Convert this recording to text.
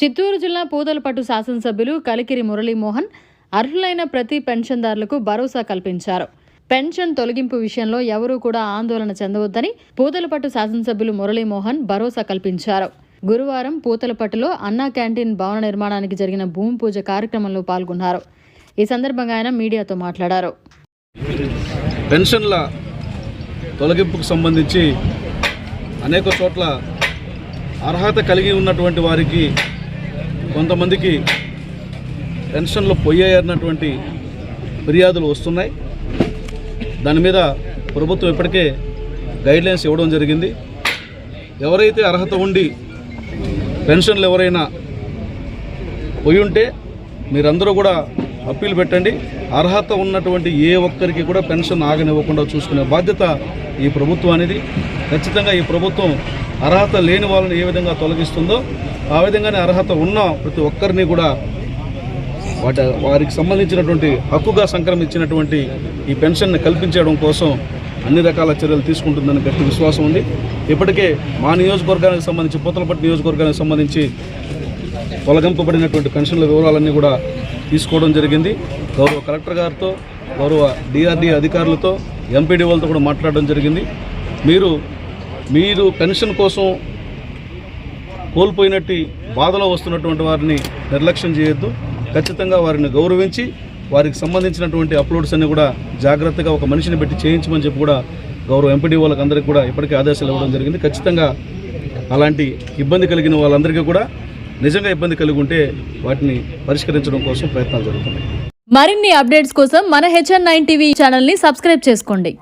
చిత్తూరు జిల్లా పూతలపట్టు శాసనసభ్యులు కలికిరి మురళీమోహన్ అర్హులైన ప్రతి పెన్షన్దారులకు భరోసా కల్పించారు. పెన్షన్ తొలగింపు విషయంలో ఎవరూ కూడా ఆందోళన చెందవద్దని పూతలపట్టు శాసనసభ్యులు మురళీమోహన్ భరోసా కల్పించారు. గురువారం పూతలపట్టులో అన్నా క్యాంటీన్ భవన నిర్మాణానికి జరిగిన భూమి పూజ కార్యక్రమంలో పాల్గొన్నారు. ఈ సందర్భంగా ఆయన మీడియాతో మాట్లాడారు. పెన్షన్ల తొలగింపుకు సంబంధించి అనేక చోట్ల అర్హత కలిగి ఉన్నటువంటి వారికి కొంతమందికి పెన్షన్లు పొయ్యాయన్నటువంటి ఫిర్యాదులు వస్తున్నాయి. దాని మీద ప్రభుత్వం ఇప్పటికే గైడ్లైన్స్ ఇవ్వడం జరిగింది. ఎవరైతే అర్హత ఉండి పెన్షన్లు ఎవరైనా పోయి ఉంటే మీరందరూ కూడా అప్పీల్ పెట్టండి. అర్హత ఉన్నటువంటి ఏ ఒక్కరికి కూడా పెన్షన్ ఆగనివ్వకుండా చూసుకునే బాధ్యత ఈ ప్రభుత్వం అనేది. ఖచ్చితంగా ఈ ప్రభుత్వం అర్హత లేని వాళ్ళని ఏ విధంగా తొలగిస్తుందో ఆ విధంగానే అర్హత ఉన్న ప్రతి ఒక్కరిని కూడా వాటి వారికి సంబంధించినటువంటి హక్కుగా సంక్రమించినటువంటి ఈ పెన్షన్ని కల్పించడం కోసం అన్ని రకాల చర్యలు తీసుకుంటుందని గట్టి విశ్వాసం ఉంది. ఇప్పటికే మా నియోజకవర్గానికి సంబంధించి పూతలపట్టు నియోజకవర్గానికి సంబంధించి తొలగింపబడినటువంటి పెన్షన్ల వివరాలన్నీ కూడా తీసుకోవడం జరిగింది. గౌరవ కలెక్టర్ గారితో గౌరవ డిఆర్డీ అధికారులతో ఎంపీడీ వాళ్ళతో కూడా మాట్లాడడం జరిగింది. మీరు మీరు పెన్షన్ కోసం కోల్పోయినట్టు బాధలో వస్తున్నటువంటి వారిని నిర్లక్ష్యం చేయొద్దు. ఖచ్చితంగా వారిని గౌరవించి వారికి సంబంధించినటువంటి అప్లోడ్స్ అన్ని కూడా జాగ్రత్తగా ఒక మనిషిని పెట్టి చేయించమని చెప్పి కూడా గౌరవ ఎంపీడీ వాళ్ళకి అందరికీ కూడా ఇప్పటికే ఆదేశాలు ఇవ్వడం జరిగింది. ఖచ్చితంగా అలాంటి ఇబ్బంది కలిగిన వాళ్ళందరికీ కూడా నిజంగా ఇబ్బంది కలిగి ఉంటే వాటిని పరిష్కరించడం కోసం ప్రయత్నాలు జరుగుతున్నాయి. మరిన్ని అప్డేట్స్ కోసం మన హెచ్ఎన్ నైన్ టీవీ ఛానల్ని సబ్స్క్రైబ్ చేసుకోండి.